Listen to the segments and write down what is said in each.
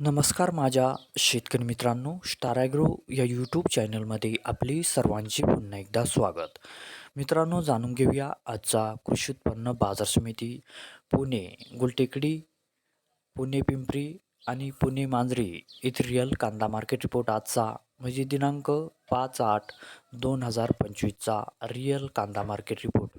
नमस्कार माझ्या शेतकरी मित्रांनो स्टारॅग्रो या यूट्यूब चॅनलमध्ये आपली सर्वांचे पुन्हा एकदा स्वागत. मित्रांनो जाणून घेऊया आजचा कृषी उत्पन्न बाजार समिती पुणे गुलटेकडी पुणे पिंपरी आणि पुणे मांजरी येथील रिअल कांदा मार्केट रिपोर्ट आजचा म्हणजे दिनांक पाच आठ दोन हजार पंचवीसचा रिअल कांदा मार्केट रिपोर्ट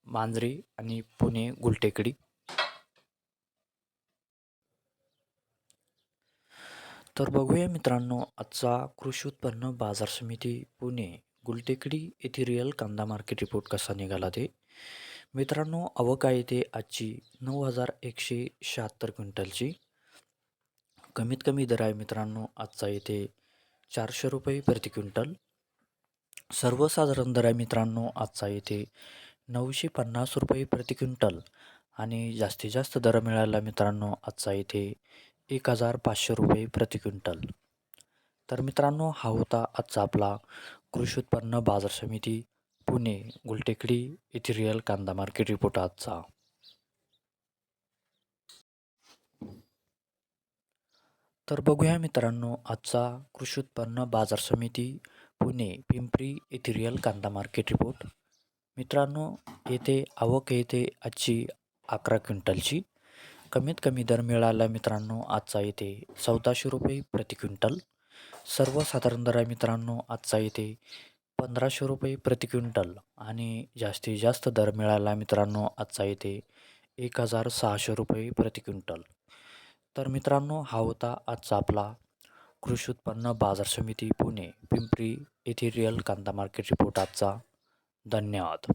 मांजरी आणि पुणे गुलटेकडी. तर बघूया मित्रांनो आजचा कृषी उत्पन्न बाजार समिती पुणे गुलटेकडी येथे रिअल कांदा मार्केट रिपोर्ट कसा निघाला ते? मित्रांनो आवक आहे ते आजची नऊ हजार एकशे शहात्तर क्विंटलची. कमीत कमी दर आहे मित्रांनो आजचा येथे चारशे रुपये प्रति क्विंटल. सर्वसाधारण दर आहे मित्रांनो आजचा येथे नऊशे पन्नास रुपये प्रति क्विंटल. आणि जास्तीत जास्त दर मिळाला मित्रांनो आजचा इथे एक हजार पाचशे रुपये प्रति क्विंटल. तर मित्रांनो हा होता आजचा आपला कृषी उत्पन्न बाजार समिती पुणे गुलटेकडी येथे रिअल कांदा मार्केट रिपोर्ट आजचा. तर बघूया मित्रांनो आजचा कृषी उत्पन्न बाजार समिती पुणे पिंपरी येथे रिअल कांदा मार्केट रिपोर्ट मित्रांनो येथे आवक येते आजची अकरा क्विंटलची. कमीत कमी दर मिळाला मित्रांनो आजचा येथे चौदाशे रुपये प्रति क्विंटल. सर्वसाधारण दर आहे मित्रांनो आजचा येथे पंधराशे रुपये प्रति क्विंटल. आणि जास्तीत जास्त दर मिळाला मित्रांनो आजचा येथे एक हजार सहाशे रुपये प्रति क्विंटल. तर मित्रांनो हा होता आजचा आपला कृषी उत्पन्न बाजार समिती पुणे पिंपरी येथे रिअल कांदा मार्केट रिपोर्ट आजचा. धन्यवाद.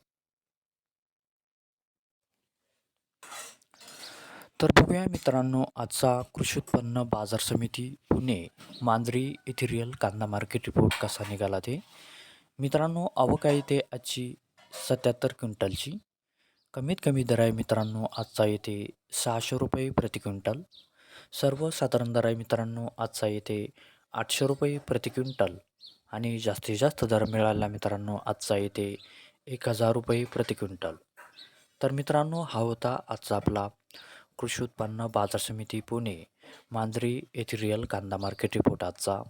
तर बघूया मित्रांनो आजचा कृषी उत्पन्न बाजार समिती पुणे मांजरी इथेरियल कांदा मार्केट रिपोर्ट कसा निघाला ते? मित्रांनो आवक आहे ते आजची सत्याहत्तर क्विंटलची. कमीत कमी दर आहे मित्रांनो आजचा येथे सहाशे रुपये प्रति क्विंटल. सर्वसाधारण दर आहे मित्रांनो आजचा येथे आठशे रुपये प्रति क्विंटल. आणि जास्तीत जास्त दर मिळाला मित्रांनो आजचा येते एक हजार रुपये प्रति क्विंटल. तर मित्रांनो हा होता आजचा आपला कृषी उत्पन्न बाजार समिती पुणे मांजरी येथील रिअल कांदा मार्केट रिपोर्ट आजचा.